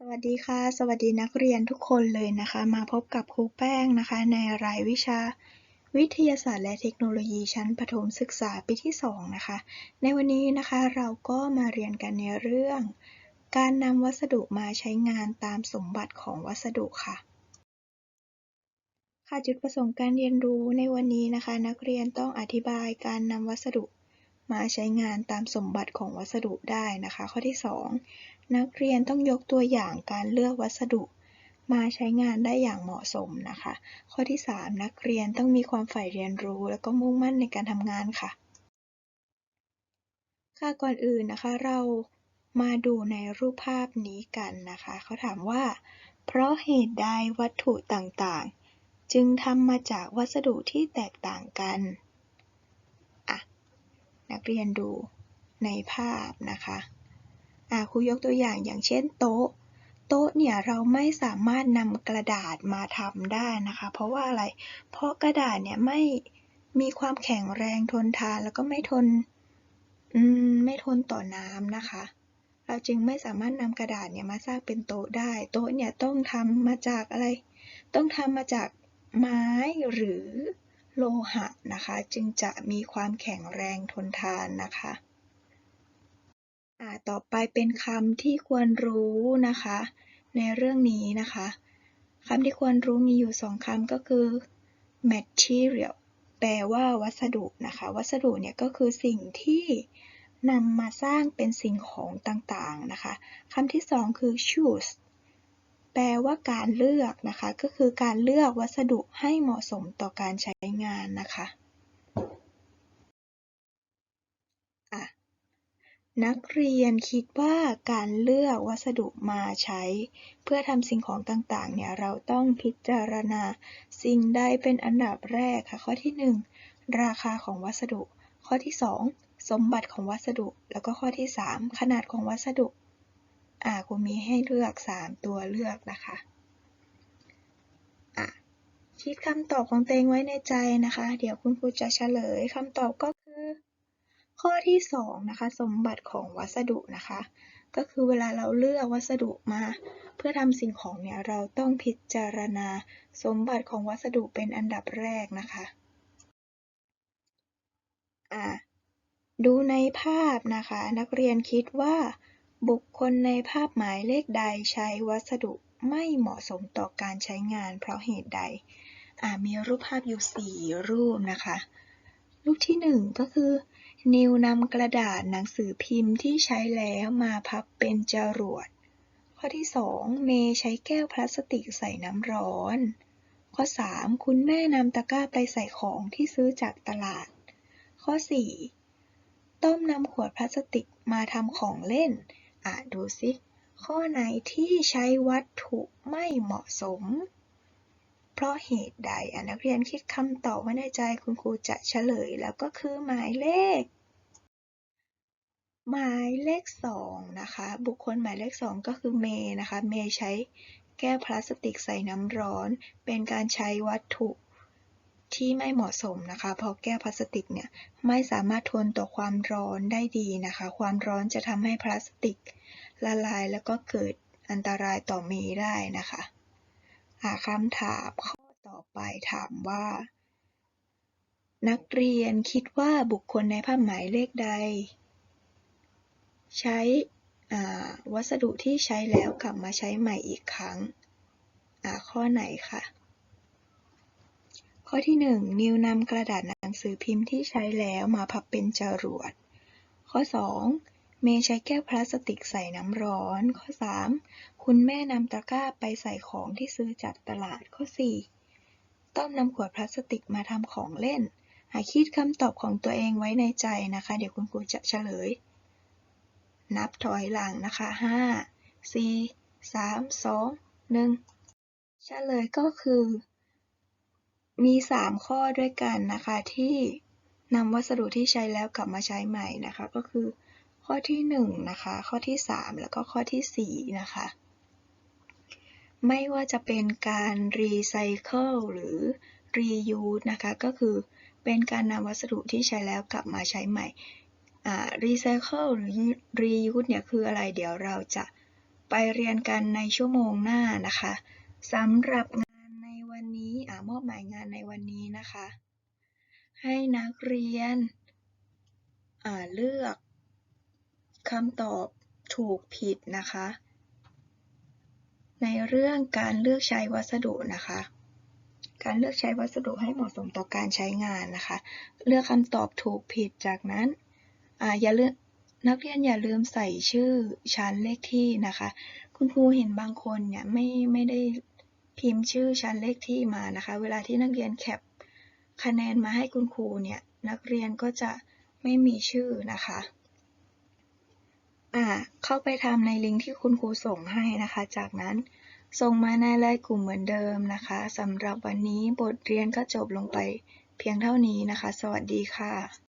สวัสดีค่ะ สวัสดีนักเรียนทุกคนเลยนะคะ มาพบกับครูแป้งนะคะ ในรายวิชา วิทยาศาสตร์และเทคโนโลยีชั้นประถมศึกษาปีที่ 2 นะคะ ในวันนี้นะคะเราก็มาเรียนกันในเรื่อง การนำวัสดุมาใช้งานตามสมบัติของวัสดุค่ะ ค่ะจุดประสงค์การเรียนรู้ในวันนี้นะคะ นักเรียนต้องอธิบายการนำวัสดุมาใช้งานตามสมบัติของวัสดุได้นะคะ ข้อที่ 2 นักเรียนต้องยกตัวอย่างการเลือกวัสดุมาใช้งานได้อย่างเหมาะสมนะคะ ข้อที่ 3 นักเรียนต้องมีความใฝ่เรียนรู้ แล้วก็มุ่งมั่นในการทำงานค่ะ ค่ะก่อนอื่นนะคะเรามาดูในรูปภาพนี้กันนะคะ เขาถามว่า เพราะเหตุใดวัตถุต่างๆ จึงทำมาจากวัสดุที่แตกต่างกันอะนักเรียนดูในภาพนะคะ ครูยกตัวอย่างอย่างเช่นโต๊ะ โต๊ะเนี่ยเราไม่สามารถนำกระดาษมาทำได้นะคะ เพราะว่าอะไร เพราะกระดาษเนี่ยไม่มีความแข็งแรงทนทานแล้วก็ไม่ทนอืมไม่ทนต่อน้ำนะคะ เราจึงไม่สามารถนำกระดาษเนี่ยมาสร้างเป็นโต๊ะได้ โต๊ะเนี่ยต้องทำมาจากอะไร ต้องทำมาจากไม้หรือโลหะนะคะ จึงจะมีความแข็งแรงทนทานนะคะ อ่า ต่อไปเป็นคำที่ควรรู้นะคะ ในเรื่องนี้นะคะ คำที่ควรรู้มีอยู่สองคำก็คือ material แปลว่าวัสดุนะคะ วัสดุเนี่ยก็คือสิ่งที่นำมาสร้างเป็นสิ่งของต่างๆนะคะคำที่สองคือ choose แปลว่าการเลือกนะคะ ก็คือการเลือกวัสดุให้เหมาะสมต่อการใช้งานนะคะอะ นักเรียนคิดว่าการเลือกวัสดุมาใช้ เพื่อทำสิ่งของต่างๆ เนี่ย เราต้องพิจารณาสิ่งใดเป็นอันดับแรกค่ะ ข้อที่ 1 ราคาของวัสดุ ข้อที่ 2 สมบัติของวัสดุ แล้วก็ข้อที่ 3 ขนาดของวัสดุ อ่าครูมีให้เลือก 3 ตัวเลือกนะคะอะคิดคำตอบของตัวเองไว้ในใจนะคะ เดี๋ยวคุณครูจะเฉลยคำตอบก็ ข้อที่2นะคะสมบัติของวัสดุนะคะ ก็คือเวลาเราเลือกวัสดุมา เพื่อทำสิ่งของเนี่ยเราต้องพิจารณาสมบัติของวัสดุเป็นอันดับแรกนะคะอะดูในภาพนะคะ นักเรียนคิดว่าบุคคลในภาพหมายเลขใดใช้วัสดุไม่เหมาะสมต่อการใช้งานเพราะเหตุใดอ่ามีรูปภาพอยู่ 4 รูปนะคะ รูปที่ 1 ก็คือ นิวนำกระดาษหนังสือพิมพ์ที่ใช้แล้วมาพับเป็นจรวด ข้อที่ 2 เมย์ใช้แก้วพลาสติกใส่น้ำร้อน ข้อ 3 คุณแม่นำตะกร้าไปใส่ของที่ซื้อจากตลาด ข้อ 4 ต้มนำขวดพลาสติกมาทำของเล่น อะดูสิข้อไหนที่ใช้วัตถุไม่เหมาะสม เพราะเหตุใดอนักเรียนคิดคำตอบไว้ในใจคุณครูจะเฉลยแล้วก็คือหมายเลข หมายเลขสองนะคะ บุคคลหมายเลขสองก็คือเมย์นะคะ เมย์ใช้แก้วพลาสติกใส่น้ำร้อน เป็นการใช้วัตถุที่ไม่เหมาะสมนะคะ เพราะแก้วพลาสติกเนี่ยไม่สามารถทนต่อความร้อนได้ดีนะคะ ความร้อนจะทำให้พลาสติกละลายแล้วก็เกิดอันตรายต่อเมย์ได้นะคะหาคำถามข้อต่อไปถามว่า นักเรียนคิดว่าบุคคลในภาพหมายเลขใด ใช้วัสดุที่ใช้แล้วกลับมาใช้ใหม่อีกครั้ง ข้อไหนคะ ข้อที่ 1 นิวนำกระดาษหนังสือพิมพ์ที่ใช้แล้วมาพับเป็นจรวด ข้อ 2 เมย์ใช้แก้วพลาสติกใส่น้ำร้อน ข้อ 3 คุณแม่นำตะกร้าไปใส่ของที่ซื้อจากตลาด ข้อ 4 ต้อมนำขวดพลาสติกมาทำของเล่น หาคิดคำตอบของตัวเองไว้ในใจนะคะ เดี๋ยวคุณครูจะเฉลย นับถอยหลังนะคะ5 4 3 2 1เฉลยก็คือ มี 3 ข้อด้วยกันนะคะที่นำวัสดุที่ใช้แล้วกลับมาใช้ใหม่นะคะ ก็คือข้อที่1นะคะ ข้อที่ 3 แล้วก็ข้อที่4นะคะ ไม่ว่าจะเป็นการรีไซเคิลหรือ reuse นะคะ ก็คือเป็นการนำวัสดุที่ใช้แล้วกลับมาใช้ใหม่ รีไซเคิลหรือ reuse เนี่ยคืออะไรเดี๋ยวเราจะไปเรียนกันในชั่วโมงหน้านะคะสำหรับงานในวันนี้อมอบหมายงานในวันนี้นะคะ ให้นักเรียนเลือกคำตอบถูกผิดนะคะ ในเรื่องการเลือกใช้วัสดุนะคะ การเลือกใช้วัสดุให้เหมาะสมต่อการใช้งานนะคะ เลือกคำตอบถูกผิดจากนั้น อ่าอย่าลืมนักเรียนอย่าลืมใส่ชื่อชั้นเลขที่นะคะ คุณครูเห็นบางคนเนี่ยไม่ไม่ได้พิมพ์ชื่อชั้นเลขที่มานะคะ เวลาที่นักเรียนแคปคะแนนมาให้คุณครูเนี่ยนักเรียนก็จะไม่มีชื่อนะคะอ่าเข้าไปทำในลิงก์ที่คุณครูส่งให้นะคะ จากนั้นส่งมาในไลน์กลุ่มเหมือนเดิมนะคะสำหรับวันนี้บทเรียนก็จบลงไปเพียงเท่านี้นะคะ สวัสดีค่ะ